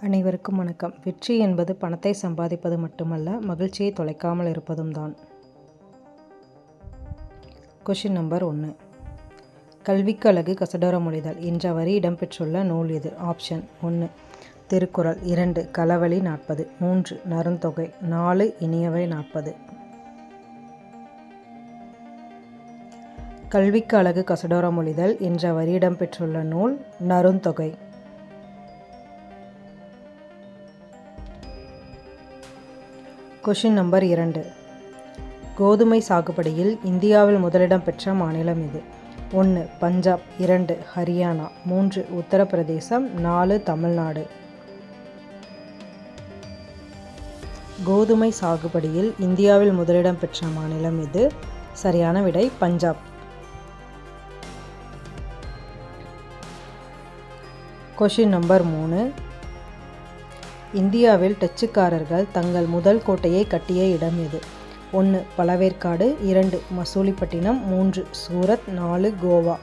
அனைவருக்கும் வணக்கம். வெற்றி என்பது பணத்தை சம்பாதிப்பது மட்டுமல்ல மகிழ்ச்சியை தொலைக்காமல் இருப்பதும் தான். கொஷின் நம்பர் ஒன்று கல்விக்கு அழகு கசடோர மொழிதல். என்ற வரி இடம்பெற்றுள்ள நூல் இது. ஆப்ஷன் ஒன்று திருக்குறள். இரண்டு. களவழி நாற்பது. மூன்று. நருந்தொகை நாலு. இனியவை நாற்பது. கல்விக்கு அழகு கசடோர மொழிதல். என்ற வரி இடம்பெற்றுள்ள நூல் நருந்தொகை கொஷின் நம்பர் இரண்டு. கோதுமை சாகுபடியில் இந்தியாவில் முதலிடம் பெற்ற மாநிலம் இது ஒன்று பஞ்சாப் இரண்டு ஹரியானா மூன்று உத்தரப்பிரதேசம் நாலு தமிழ்நாடு. கோதுமை சாகுபடியில் இந்தியாவில் முதலிடம் பெற்ற மாநிலம் இது சரியான விடை பஞ்சாப். கொஷின் நம்பர் மூணு. இந்தியாவில் டச்சுக்காரர்கள் தங்கள் முதல் கோட்டையை கட்டிய இடம் இது. ஒன்று பழவேற்காடு இரண்டு மசூலிப்பட்டினம் மூன்று சூரத் நாலு கோவா.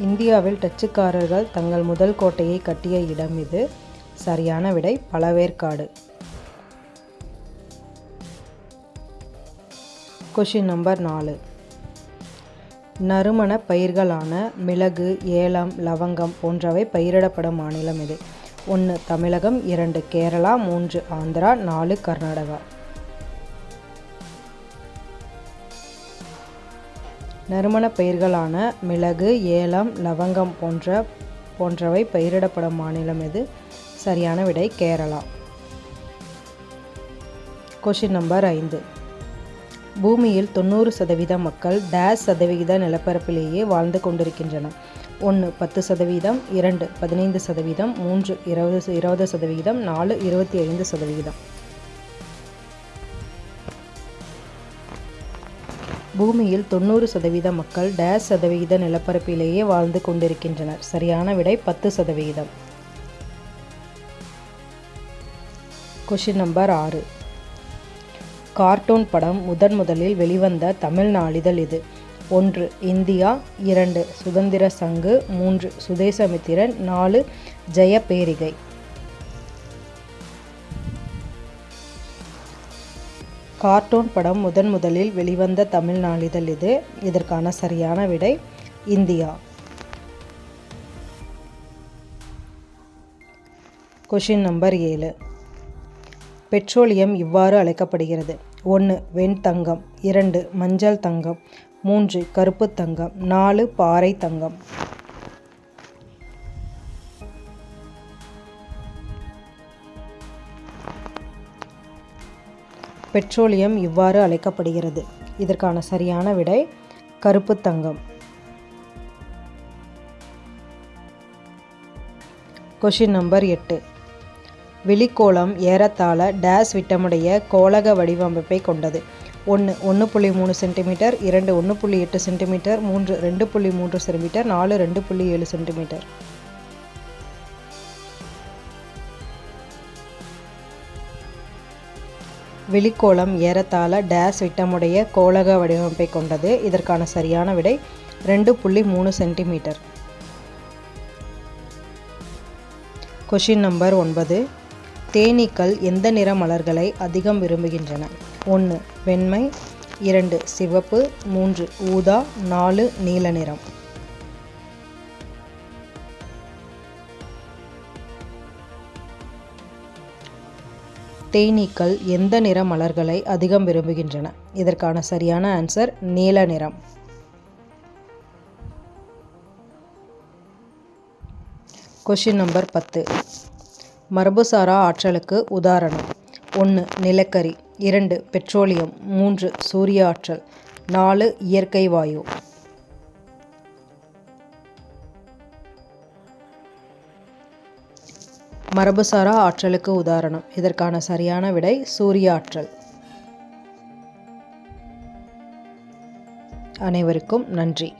இந்தியாவில் டச்சுக்காரர்கள் தங்கள் முதல் கோட்டையை கட்டிய இடம் இது. சரியான விடை பழவேற்காடு கொஷின் நம்பர் நாலு. நறுமண பயிர்களான மிளகு ஏலம் லவங்கம் போன்றவை பயிரிடப்படும் மாநிலம் இது. ஒன்று தமிழகம் இரண்டு கேரளா மூன்று ஆந்திரா நாலு கர்நாடகா. நறுமண பயிர்களான மிளகு ஏலம் லவங்கம் போன்ற போன்றவை பயிரிடப்படும் மாநிலம் எது சரியான விடை கேரளா. கொஷின் நம்பர் ஐந்து. பூமியில் தொண்ணூறு சதவீத மக்கள் டேஸ் சதவிகித நிலப்பரப்பிலேயே வாழ்ந்து கொண்டிருக்கின்றனர். ஒன்று பத்து சதவீதம் இரண்டு பதினைந்து சதவீதம் மூன்று இருபது இருபது சதவிகிதம் நாலு இருபத்தி ஐந்து சதவிகிதம் பூமியில் தொண்ணூறு சதவீத மக்கள் டேஸ் சதவிகித நிலப்பரப்பிலேயே வாழ்ந்து கொண்டிருக்கின்றனர். சரியான விடை பத்து சதவிகிதம் கொஷின் நம்பர் ஆறு. கார்ட்டூன் படம் முதன் முதலில் வெளிவந்த தமிழ் நாளிதழ் இது. ஒன்று இந்தியா. இரண்டு சுதந்திர சங்கு. மூன்று சுதேசமித்திரன் நாலு ஜெயபேரிகை கார்ட்டூன் படம் முதன் முதலில் வெளிவந்த தமிழ் நாளிதழ் இது. இதற்கான சரியான விடை இந்தியா. கொஷின் நம்பர் ஏழு. பெட்ரோலியம் இவ்வாறு அழைக்கப்படுகிறது. ஒன்று வெண்தங்கம் இரண்டு மஞ்சள் தங்கம். மூன்று கருப்பு தங்கம். நாலு பாறை தங்கம். பெட்ரோலியம் இவ்வாறு அழைக்கப்படுகிறது. இதற்கான சரியான விடை கருப்பு தங்கம். கொஷின் நம்பர் எட்டு. வெளிக்கோளம் ஏறத்தாழ டேஸ் விட்டமுடைய கோலக வடிவமைப்பை கொண்டது. ஒன்று ஒன்று புள்ளி மூணு சென்டிமீட்டர் இரண்டு ஒன்று புள்ளி எட்டு சென்டிமீட்டர் மூன்று ரெண்டு புள்ளி மூன்று சென்டிமீட்டர் நாலு ரெண்டு புள்ளி ஏழு சென்டிமீட்டர். வெளிக்கோளம் ஏறத்தாழ டேஸ் விட்டமுடைய கோலக வடிவமைப்பை கொண்டது. இதற்கான சரியான விடை ரெண்டு புள்ளி மூணு சென்டிமீட்டர். கொஷின் நம்பர் ஒன்பது. தேனீக்கள் எந்த நிற மலர்களை அதிகம் விரும்புகின்றன? ஒன்று வெண்மை. இரண்டு சிவப்பு. மூன்று ஊதா. நாலு நீல நிறம். தேனீக்கள் எந்த நிற மலர்களை அதிகம் விரும்புகின்றன? இதற்கான சரியான ஆன்சர் நீல நிறம். கொஷின் நம்பர் பத்து. மரபுசாரா ஆற்றலுக்கு உதாரணம். ஒன்று நிலக்கரி. இரண்டு பெட்ரோலியம். மூன்று சூரிய ஆற்றல். நாலு இயற்கை வாயு. மரபுசாரா ஆற்றலுக்கு உதாரணம். இதற்கான சரியான விடை சூரிய ஆற்றல். அனைவருக்கும் நன்றி.